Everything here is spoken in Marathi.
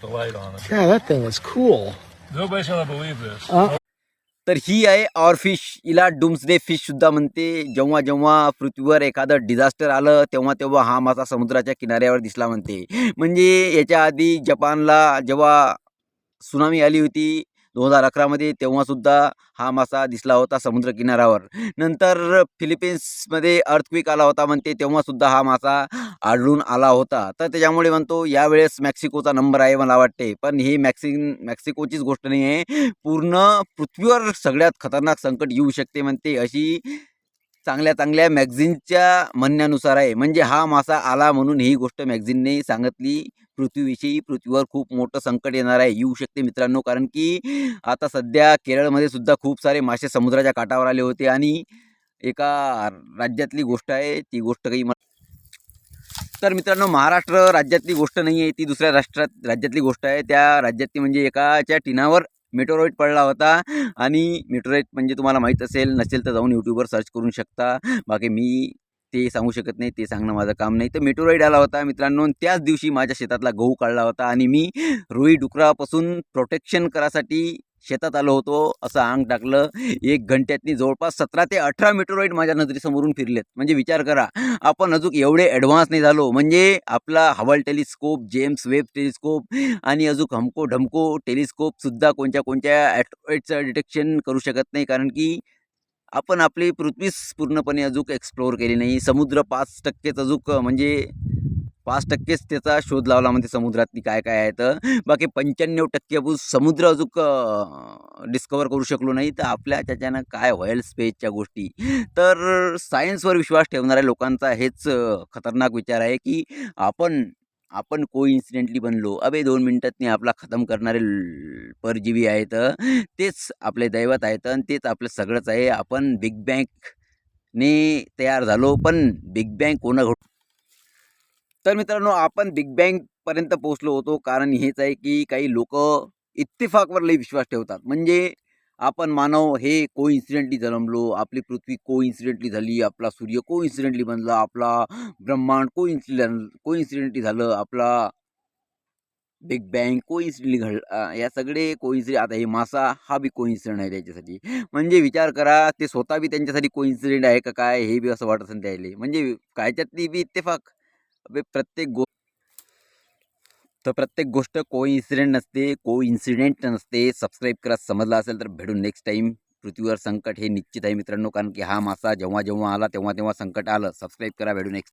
with the light on it. Yeah, that thing is cool. Nobody's gonna believe this. Uh, तर ही आहे ऑर फिश हिला डुम्सडे फिश सुद्धा म्हणते जेव्हा जेव्हा पृथ्वीवर एखादं डिझास्टर आलं तेव्हा तेव्हा हा मासा समुद्राच्या किनाऱ्यावर दिसला म्हणते म्हणजे याच्या आधी जपानला जेव्हा सुनामी आली होती दोन हजार अकरामध्ये तेव्हासुद्धा हा मासा दिसला होता समुद्र किनाऱ्यावर नंतर फिलिपिन्समध्ये अर्थक्विक आला होता म्हणते तेव्हासुद्धा हा मासा आढळून आला होता. तर त्याच्यामुळे म्हणतो यावेळेस मेक्सिकोचा नंबर आहे मला वाटते. पण ही मॅक्सिन मेक्सिकोचीच गोष्ट नाही आहे पूर्ण पृथ्वीवर सगळ्यात खतरनाक संकट येऊ शकते म्हणते अशी चांगल्या चांगल्या मॅगझिनच्या म्हणण्यानुसार आहे. म्हणजे हा मासा आला म्हणून ही गोष्ट मॅगझिनने सांगितली. पृथ्वीविषयी पृथ्वीवर खूप मोठं संकट येणार आहे. येऊ शकते मित्रांनो. कारण की आता सध्या केरळमध्ये सुद्धा खूप सारे मासे समुद्राच्या काठावर आले होते आणि एका राज्यातली गोष्ट आहे. ती गोष्ट काही तर मित्रांनो महाराष्ट्र राज्यातली गोष्ट नाही आहे ती दुसऱ्या राष्ट्रात राज्यातली गोष्ट आहे. त्या राज्यातली म्हणजे एकाच्या टिनावर मेटोरॉईड पडला होता. आणि मेटोरॉईड म्हणजे तुम्हाला माहीत असेल नसेल तर जाऊन यूट्यूबवर सर्च करू शकता. बाकी मी ते सांगू शकत नाही ते सांगणं माझं काम नाही. तर मेटोरॉईड आला होता मित्रांनो. त्याच दिवशी माझ्या शेतातला गहू काढला होता. आणि मी रुई डुकरापासून प्रोटेक्शन करासाठी शेतात आलो होतो असं अंग टाकलं. एक घंट्यातनी जवळपास सतरा ते अठरा मेटोरॉईड माझ्या नजरेसमोरून फिरलेत. म्हणजे विचार करा आपण अजून एवढे ॲडव्हान्स नाही झालो. म्हणजे आपला Hubble telescope James Webb telescope आणि अजून हमको ढमको टेलिस्कोपसुद्धा कोणत्या कोणत्या ॲस्ट्रॉइडचं डिटेक्शन करू शकत नाही. कारण की आपण आपली पृथ्वीच पूर्णपणे अजून एक्सप्लोअर केली नाही. समुद्र पाच टक्केच अजून म्हणजे पाच टक्केच त्याचा शोध लावला म्हणजे समुद्रातली काय काय आहे तर. बाकी पंच्याण्णव टक्के आपण समुद्र अजून डिस्कवर करू शकलो नाही. तर आपल्या त्याच्यानं काय होईल स्पेसच्या गोष्टी. तर सायन्सवर विश्वास ठेवणाऱ्या लोकांचा हेच खतरनाक विचार आहे की आपण आपण को इन्सिडेंटली बनलो. अबे दोन मिनटातनी आपला खतम करणारे ल- परजीवी आहेत. तेच आपले दैवत आहेत आणि तेच आपलं सगळंच आहे. आपण बिग बँकने तयार झालो पण बिग बँक कोणा घट तर मित्रांनो आपण बिग बँगपर्यंत पोहोचलो होतो. कारण हेच आहे की काही लोक इत्तेफाकवर लई विश्वास ठेवतात. म्हणजे आपण मानव हे को इन्सिडेंटली जन्मलो आपली पृथ्वी को इन्सिडेंटली झाली आपला सूर्य को इन्सिडेंटली बनला आपला ब्रह्मांड को इन्सिडेंट को इन्सिडेंटली झालं आपला बिग बँग को इन्सिडेंटली घड या सगळे को इन्सिडेंट आता हे मासा हा बी को इन्सिडेंट आहे त्याच्यासाठी. म्हणजे विचार करा ते स्वतः बी त्यांच्यासाठी को इन्सिडेंट आहे का काय हे बी असं वाटत असेल त्याले. म्हणजे कायच्यातली बी इत्तेफाक. प्रत्येक गो तर प्रत्येक गोष्ट को इन्सिडेंट नसते को इन्सिडेंट नसते. सबस्क्राईब करा समजला असेल तर भेटू नेक्स्ट टाईम पृथ्वीवर संकट हे निश्चित आहे मित्रांनो कारण की हा मासा जेव्हा जेव्हा आला तेव्हा तेव्हा संकट आलं. सबस्क्राईब करा भेटू नेक्स्ट